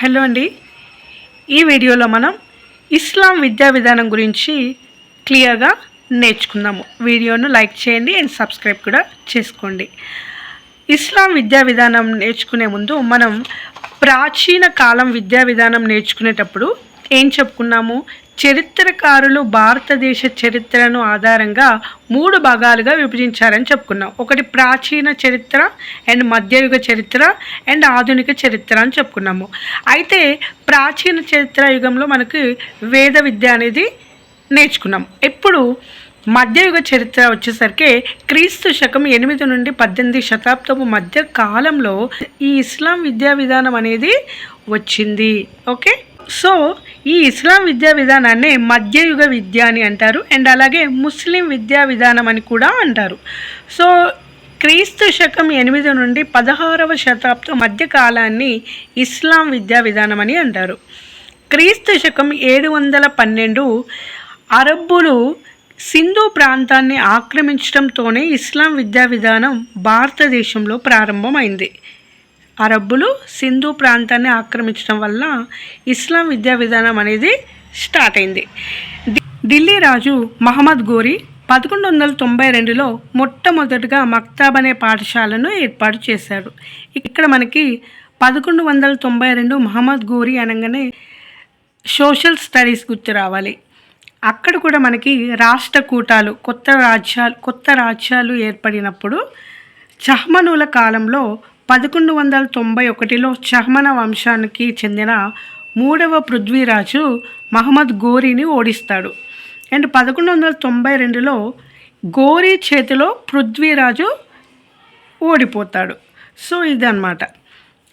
Hello అండి. ఈ వీడియోలో మనం ఇస్లాం విద్యా విధానం గురించి క్లియర్గా నేర్చుకుందాము. వీడియోను లైక్ చేయండి అండ్ సబ్స్క్రైబ్ కూడా చేసుకోండి. ఇస్లాం విద్యా విధానం నేర్చుకునే ముందు మనం ప్రాచీన కాలం విద్యా విధానం నేర్చుకునేటప్పుడు ఏం చెప్పుకున్నాము? చరిత్రకారులు భారతదేశ చరిత్రను ఆధారంగా మూడు భాగాలుగా విభజించారని చెప్పుకున్నాం. ఒకటి ప్రాచీన చరిత్ర అండ్ మధ్యయుగ చరిత్ర అండ్ ఆధునిక చరిత్ర అని చెప్పుకున్నాము. అయితే ప్రాచీన చరిత్ర యుగంలో మనకి వేద విద్య అనేది నేర్చుకున్నాం. ఇప్పుడు మధ్యయుగ చరిత్ర వచ్చేసరికి క్రీస్తు శకం ఎనిమిది నుండి పద్దెనిమిది శతాబ్దపు మధ్య కాలంలో ఈ ఇస్లాం విద్యా విధానం అనేది వచ్చింది. ఓకే? సో ఈ ఇస్లాం విద్యా విధానాన్ని మధ్యయుగ విద్య అని అంటారు అండ్ అలాగే ముస్లిం విద్యా విధానం అని కూడా అంటారు. సో క్రీస్తు శకం ఎనిమిది నుండి పదహారవ శతాబ్దం మధ్య కాలాన్ని ఇస్లాం విద్యా విధానం అని అంటారు. క్రీస్తు శకం ఏడు వందల పన్నెండు అరబ్బులు సింధు ప్రాంతాన్ని ఆక్రమించడంతోనే ఇస్లాం విద్యా విధానం భారతదేశంలో ప్రారంభమైంది. అరబ్బులు సింధు ప్రాంతాన్ని ఆక్రమించడం వల్ల ఇస్లాం విద్యా విధానం అనేది స్టార్ట్ అయింది. ఢిల్లీ రాజు మహమ్మద్ గోరి పదకొండు వందల తొంభై రెండులో మొట్టమొదటిగా మక్తాబ్ అనే పాఠశాలను ఏర్పాటు చేశాడు. ఇక్కడ మనకి పదకొండు వందల తొంభై రెండు మహమ్మద్ గోరి అనగానే సోషల్ స్టడీస్ గుర్తు రావాలి. అక్కడ కూడా మనకి రాష్ట్ర కూటాలు కొత్త రాజ్యాలు కొత్త రాజ్యాలు ఏర్పడినప్పుడు చహ్మనుల కాలంలో పదకొండు వందల తొంభై ఒకటిలో చహ్మన వంశానికి చెందిన మూడవ పృథ్వీరాజు మహమ్మద్ గోరీని ఓడిస్తాడు. అండ్ పదకొండు వందల తొంభై రెండులో గోరీ చేతిలో పృథ్వీరాజు ఓడిపోతాడు. సో ఇదన్నమాట.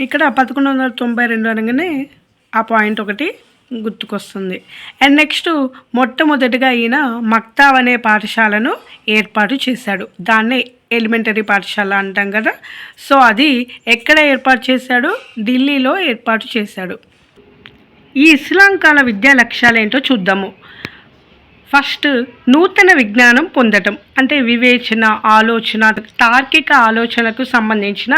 ఇక్కడ పదకొండు వందల తొంభై రెండు అనగానే ఆ పాయింట్ ఒకటి గుర్తుకొస్తుంది. అండ్ నెక్స్ట్ మొట్టమొదటిగా ఈయన మక్తాబ్ అనే పాఠశాలను ఏర్పాటు చేశాడు. దాన్నే ఎలిమెంటరీ పాఠశాల అంటాం కదా. సో అది ఎక్కడ ఏర్పాటు చేశాడు? ఢిల్లీలో ఏర్పాటు చేశాడు. ఈ ఇస్లాం కాల విద్యా లక్ష్యాలు ఏంటో చూద్దాము. ఫస్ట్ నూతన విజ్ఞానం పొందటం. అంటే వివేచన ఆలోచన తార్కిక ఆలోచనకు సంబంధించిన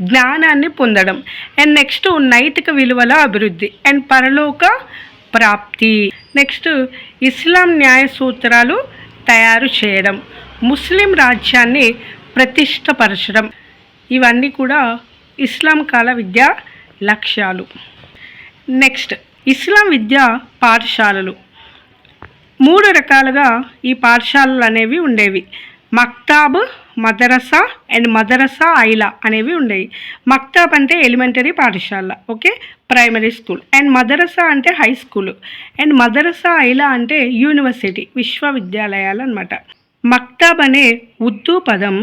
జ్ఞానాన్ని పొందడం. అండ్ నెక్స్ట్ నైతిక విలువల అభివృద్ధి. అండ్ పరలోక ప్రాప్తి. నెక్స్ట్ ఇస్లాం న్యాయ సూత్రాలు తయారు చేయడం. ముస్లిం రాజ్యాన్ని ప్రతిష్టపరచడం. ఇవన్నీ కూడా ఇస్లాం కాల విద్యా లక్ష్యాలు. నెక్స్ట్ ఇస్లాం విద్యా పాఠశాలలు. మూడు రకాలుగా ఈ పాఠశాలలు అనేవి ఉండేవి. మక్తాబ్ మదరసా అండ్ మదరసా ఐలా అనేవి ఉండేవి. మక్తాబ్ అంటే ఎలిమెంటరీ పాఠశాల ఓకే? Primary school. అండ్ మదరసా అంటే హై స్కూల్. అండ్ మదరసా ఐలా అంటే యూనివర్సిటీ విశ్వవిద్యాలయాలు అనమాట మక్తాబ్ అనే ఉర్దూ పదం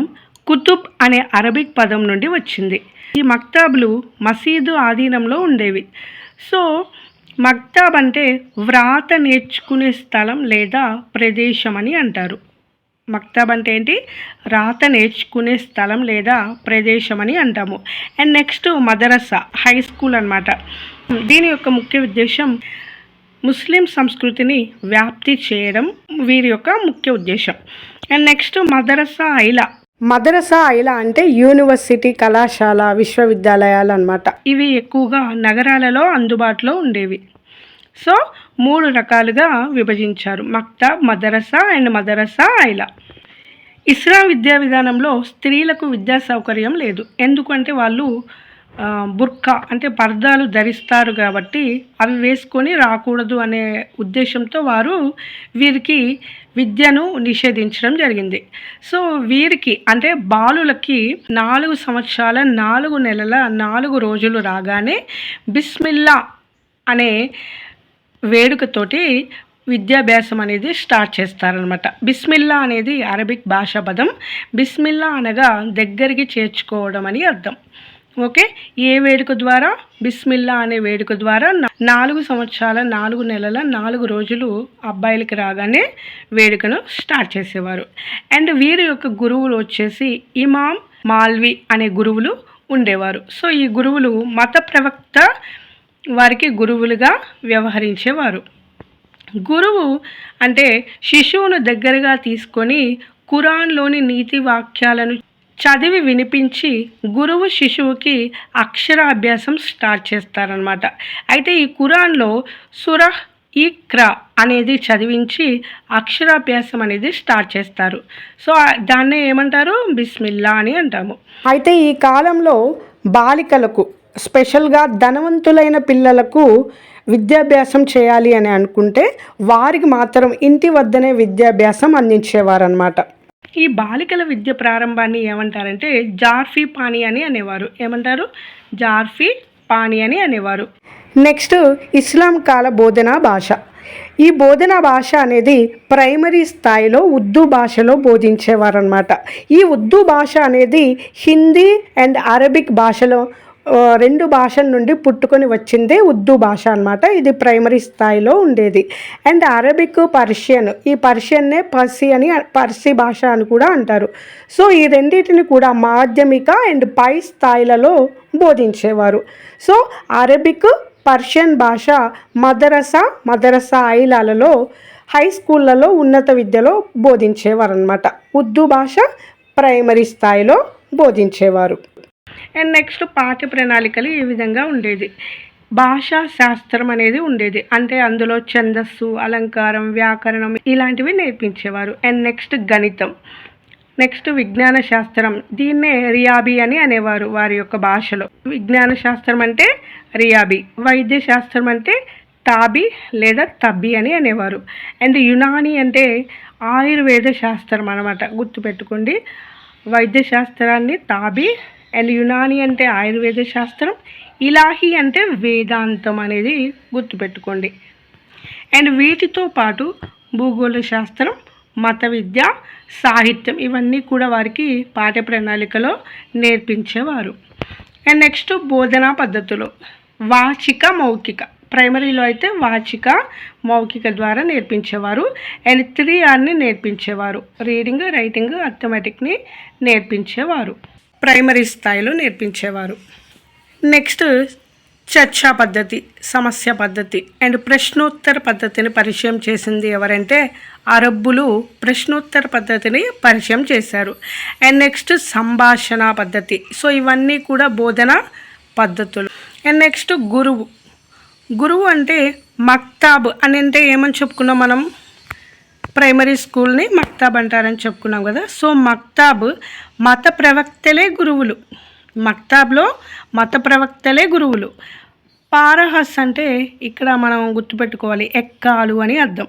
కుతుబ్ అనే అరబిక్ పదం నుండి వచ్చింది. ఈ మక్తాబ్లు మసీదు ఆధీనంలో ఉండేవి. సో మక్తాబ్ అంటే వ్రాత నేర్చుకునే స్థలం లేదా ప్రదేశం అని అంటారు. మక్తాబ్ అంటే ఏంటి? రాత నేర్చుకునే స్థలం లేదా ప్రదేశం అని అంటాము. అండ్ నెక్స్ట్ మదరసా హై స్కూల్ అనమాట దీని యొక్క ముఖ్య ఉద్దేశం ముస్లిం సంస్కృతిని వ్యాప్తి చేయడం వీరి యొక్క ముఖ్య ఉద్దేశం. అండ్ నెక్స్ట్ మదరసా ఐలా. మదరసా ఐలా అంటే యూనివర్సిటీ కళాశాల విశ్వవిద్యాలయాలు అన్నమాట. ఇవి ఎక్కువగా నగరాలలో అందుబాటులో ఉండేవి. సో మూడు రకాలుగా విభజించారు. మక్తాబ్ మదరసా అండ్ మదరసా ఐలా. ఇస్లాం విద్యా విధానంలో స్త్రీలకు విద్యా సౌకర్యం లేదు. ఎందుకంటే వాళ్ళు బుర్కా అంటే పర్దాలు ధరిస్తారు కాబట్టి అవి వేసుకొని రాకూడదు అనే ఉద్దేశంతో వారు వీరికి విద్యను నిషేధించడం జరిగింది. సో వీరికి అంటే బాలులకి నాలుగు సంవత్సరాల నాలుగు నెలల నాలుగు రోజులు రాగానే బిస్మిల్లా అనే వేడుకతోటి విద్యాభ్యాసం అనేది స్టార్ట్ చేస్తారనమాట బిస్మిల్లా అనేది అరబిక్ భాషా పదం. బిస్మిల్లా అనగా దగ్గరికి చేర్చుకోవడం అని అర్థం. ఓకే? ఏ వేడుక ద్వారా? బిస్మిల్లా అనే వేడుక ద్వారా నాలుగు సంవత్సరాల నాలుగు నెలల నాలుగు రోజులు అబ్బాయిలకి రాగానే వేడుకను స్టార్ట్ చేసేవారు. అండ్ వీరి యొక్క గురువులు వచ్చేసి ఇమాం మాల్వి అనే గురువులు ఉండేవారు. సో ఈ గురువులు మత ప్రవక్త వారికి గురువులుగా వ్యవహరించేవారు. గురువు అంటే శిశువును దగ్గరగా తీసుకొని కురాన్లోని నీతి వాక్యాలను చదివి వినిపించి గురువు శిశువుకి అక్షరాభ్యాసం స్టార్ట్ చేస్తారనమాట అయితే ఈ ఖురాన్లో సురహ్ ఇక్ర అనేది చదివించి అక్షరాభ్యాసం అనేది స్టార్ట్ చేస్తారు. సో దాన్నే ఏమంటారు? బిస్మిల్లా అని అంటాము. అయితే ఈ కాలంలో బాలికలకు స్పెషల్గా ధనవంతులైన పిల్లలకు విద్యాభ్యాసం చేయాలి అని అనుకుంటే వారికి మాత్రం ఇంటి వద్దనే విద్యాభ్యాసం అందించేవారనమాట ఈ బాలికల విద్య ప్రారంభాన్ని ఏమంటారంటే జార్ఫీ పానీ అని అనేవారు. ఏమంటారు? జార్ఫీ పానీ అని అనేవారు. నెక్స్ట్ ఇస్లాం కాల బోధనా భాష. ఈ బోధన భాష అనేది ప్రైమరీ స్థాయిలో ఉర్దూ భాషలో బోధించేవారనమాట ఈ ఉర్దూ భాష అనేది హిందీ అండ్ అరబిక్ భాషలో రెండు భాషల నుండి పుట్టుకొని వచ్చిందే ఉర్దూ భాష అన్నమాట. ఇది ప్రైమరీ స్థాయిలో ఉండేది. And Arabic Persian. ఈ పర్షియన్నే పర్సీ అని పర్సీ భాష అని కూడా అంటారు. సో ఈ రెండింటిని కూడా మాధ్యమిక అండ్ పై స్థాయిలలో బోధించేవారు. సో అరబిక్ పర్షియన్ భాష మదరసా మదరసా ఐలాలలో హై స్కూళ్ళలో ఉన్నత విద్యలో బోధించేవారు అనమాట ఉర్దూ భాష ప్రైమరీ స్థాయిలో బోధించేవారు. అండ్ నెక్స్ట్ పాఠ్య ప్రణాళికలు ఈ విధంగా ఉండేది? భాషా శాస్త్రం అనేది ఉండేది. అంటే అందులో ఛందస్సు అలంకారం వ్యాకరణం ఇలాంటివి నేర్పించేవారు. అండ్ నెక్స్ట్ గణితం. నెక్స్ట్ విజ్ఞాన శాస్త్రం. దీన్నే రియాబీ అని అనేవారు వారి యొక్క భాషలో. విజ్ఞాన శాస్త్రం అంటే రియాబీ. వైద్య శాస్త్రం అంటే తాబి లేదా తబ్బి అని అనేవారు. అండ్ యునాని అంటే ఆయుర్వేద శాస్త్రం అనమాట గుర్తుపెట్టుకోండి. వైద్య శాస్త్రాన్ని తాబి అండ్ యునాని అంటే ఆయుర్వేద శాస్త్రం ఇలాహి అంటే వేదాంతం అనేది గుర్తుపెట్టుకోండి. అండ్ వీటితో పాటు భూగోళ శాస్త్రం మత విద్య సాహిత్యం ఇవన్నీ కూడా వారికి పాఠ్య ప్రణాళికలో నేర్పించేవారు. అండ్ నెక్స్ట్ బోధనా పద్ధతులు వాచిక మౌఖిక. ప్రైమరీలో అయితే వాచిక మౌఖిక ద్వారా నేర్పించేవారు. అండ్ త్రీ ఆర్ని నేర్పించేవారు. రీడింగ్ రైటింగ్ అథమెటిక్ని నేర్పించేవారు. ప్రైమరీ స్థాయిలో నేర్పించేవారు. నెక్స్ట్ చర్చా పద్ధతి సమస్య పద్ధతి అండ్ ప్రశ్నోత్తర పద్ధతిని పరిచయం చేసింది ఎవరంటే అరబ్బులు ప్రశ్నోత్తర పద్ధతిని పరిచయం చేశారు. అండ్ నెక్స్ట్ సంభాషణ పద్ధతి. సో ఇవన్నీ కూడా బోధన పద్ధతులు. అండ్ నెక్స్ట్ గురువు. గురువు అంటే మక్తాబ్ అని అంటే ఏమని చెప్పుకున్నాం మనం? ప్రైమరీ స్కూల్ని మక్తాబ్ అంటారని చెప్పుకున్నాం కదా. సో మక్తాబ్ మత ప్రవక్తలే గురువులు. మక్తాబ్లో మత ప్రవక్తలే గురువులు. పారహస్ అంటే ఇక్కడ మనం గుర్తుపెట్టుకోవాలి ఎక్కాలు అని అర్థం.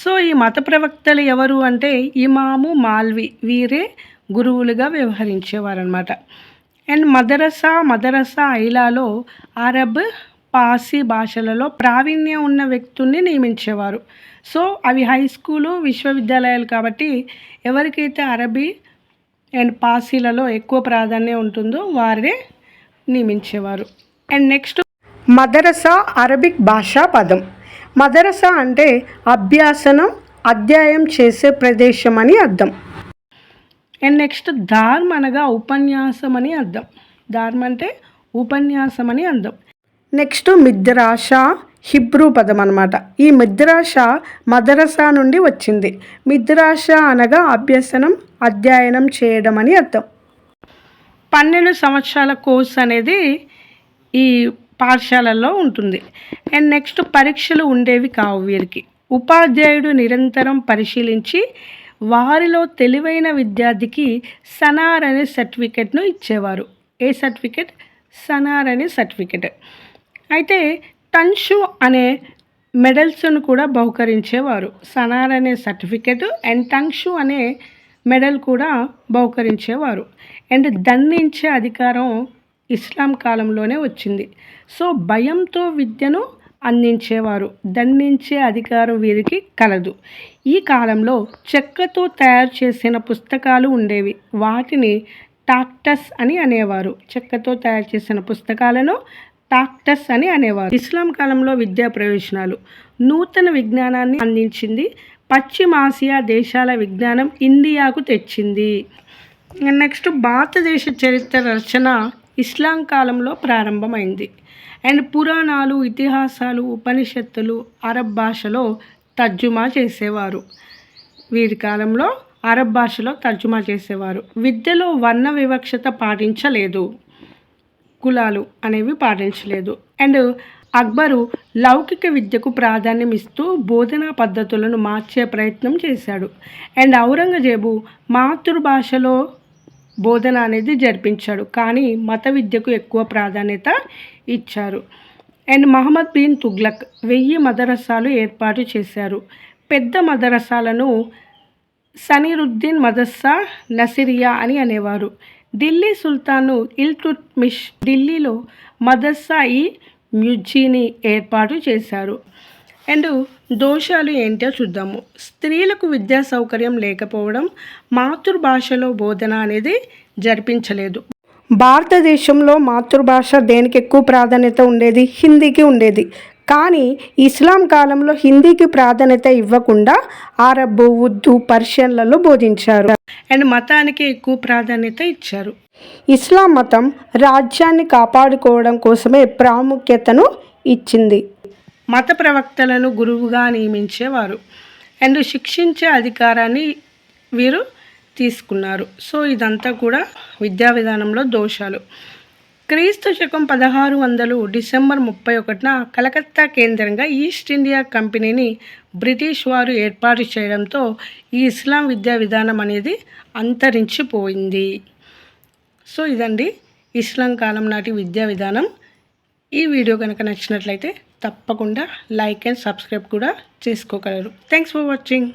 సో ఈ మత ప్రవక్తలు ఎవరు అంటే ఇమాము మాల్వి. వీరే గురువులుగా వ్యవహరించేవారనమాట అండ్ మదరసా మదరసా ఐలాలో అరబ్ పాసీ భాషలలో ప్రావీణ్యం ఉన్న వ్యక్తుల్ని నియమించేవారు. సో అవి హై స్కూలు విశ్వవిద్యాలయాలు కాబట్టి ఎవరికైతే అరబీ అండ్ పాసీలలో ఎక్కువ ప్రాధాన్యం ఉంటుందో వారే నియమించేవారు. అండ్ నెక్స్ట్ మదరసా అరబిక్ భాషా పదం. మదరసా అంటే అభ్యాసనం అధ్యాయం చేసే ప్రదేశం అని అర్థం. అండ్ నెక్స్ట్ ధార్మ్ అనగా ఉపన్యాసం అని అర్థం. ధార్మ్ అంటే ఉపన్యాసం అని అర్థం. నెక్స్ట్ మిద్రాష హిబ్రూ పదం అనమాట ఈ మిద్రాష మదరసా నుండి వచ్చింది. మిద్రాష అనగా అభ్యసనం అధ్యయనం చేయడం అని అర్థం. పన్నెండు సంవత్సరాల కోర్స్ అనేది ఈ పాఠశాలల్లో ఉంటుంది. అండ్ నెక్స్ట్ పరీక్షలు ఉండేవి కావు వీరికి. ఉపాధ్యాయుడు నిరంతరం పరిశీలించి వారిలో తెలివైన విద్యార్థికి సనార్ అనే సర్టిఫికెట్ను ఇచ్చేవారు. A certificate? సనార్ అనే సర్టిఫికెట్. అయితే టన్షు అనే మెడల్స్ను కూడా బహుకరించేవారు. సనార్ అనే సర్టిఫికెట్ అండ్ టంగ్షు అనే మెడల్ కూడా బహుకరించేవారు. అండ్ దండించే అధికారం ఇస్లాం కాలంలోనే వచ్చింది. సో భయంతో విద్యను అందించేవారు. దండించే అధికారం వీరికి కలదు. ఈ కాలంలో చెక్కతో తయారు చేసిన పుస్తకాలు ఉండేవి. వాటిని టాక్టస్ అని అనేవారు. చెక్కతో తయారు చేసిన పుస్తకాలను టాక్టస్ అని అనేవారు. ఇస్లాం కాలంలో విద్యా ప్రయోజనాలు. నూతన విజ్ఞానాన్ని అందించింది. పశ్చిమాసియా దేశాల విజ్ఞానం ఇండియాకు తెచ్చింది. నెక్స్ట్ భారతదేశ చరిత్ర రచన ఇస్లాం కాలంలో ప్రారంభమైంది. అండ్ పురాణాలు ఇతిహాసాలు ఉపనిషత్తులు అరబ్ భాషలో తర్జుమా చేసేవారు. వీరి కాలంలో అరబ్ భాషలో తర్జుమా చేసేవారు. విద్యలో వర్ణ వివక్షత పాటించలేదు. కులాలు అనేవి పాటించలేదు. అండ్ అక్బరు లౌకిక విద్యకు ప్రాధాన్యం ఇస్తూ బోధనా పద్ధతులను మార్చే ప్రయత్నం చేశాడు. అండ్ ఔరంగజేబు మాతృభాషలో బోధన అనేది జరిపించాడు. కానీ మత విద్యకు ఎక్కువ ప్రాధాన్యత ఇచ్చారు. అండ్ మహమ్మద్ బిన్ తుగ్లక్ వెయ్యి మదరసాలు ఏర్పాటు చేశారు. పెద్ద మదరసాలను సనీరుద్దీన్ మదస్సా నసిరియా అని అనేవారు. ఢిల్లీ సుల్తాను ఇల్తుత్మిష్ ఢిల్లీలో మదర్సాయి మ్యుజీని ఏర్పాటు చేశారు. అండ్ దోషాలు ఏంటో చూద్దాము. స్త్రీలకు విద్యా సౌకర్యం లేకపోవడం మాతృభాషలో బోధన అనేది జరిపించలేదు. భారతదేశంలో మాతృభాష దేనికి ఎక్కువ ప్రాధాన్యత ఉండేది? హిందీకి ఉండేది. కానీ ఇస్లాం కాలంలో హిందీకి ప్రాధాన్యత ఇవ్వకుండా అరబ్ ఉర్దూ పర్షియన్లలో బోధించారు అండ్ మతానికి ఎక్కువ ప్రాధాన్యత ఇచ్చారు. ఇస్లాం మతం రాజ్యాన్ని కాపాడుకోవడం కోసమే ప్రాముఖ్యతను ఇచ్చింది. మత ప్రవక్తలను గురువుగా నియమించేవారు. అండ్ శిక్షించే అధికారాన్ని వీరు తీసుకున్నారు. సో ఇదంతా కూడా విద్యా విధానంలో దోషాలు. క్రీస్తు శకం పదహారు వందలు డిసెంబర్ ముప్పై ఒకటిన కలకత్తా కేంద్రంగా ఈస్ట్ ఇండియా కంపెనీని బ్రిటిష్ వారు ఏర్పాటు చేయడంతో ఈ ఇస్లాం విద్యా విధానం అనేది అంతరించిపోయింది. సో ఇదండి ఇస్లాం కాలం నాటి విద్యా విధానం. ఈ వీడియో కనుక నచ్చినట్లయితే తప్పకుండా లైక్ అండ్ సబ్స్క్రైబ్ కూడా చేసుకోగలరు. Thanks for watching.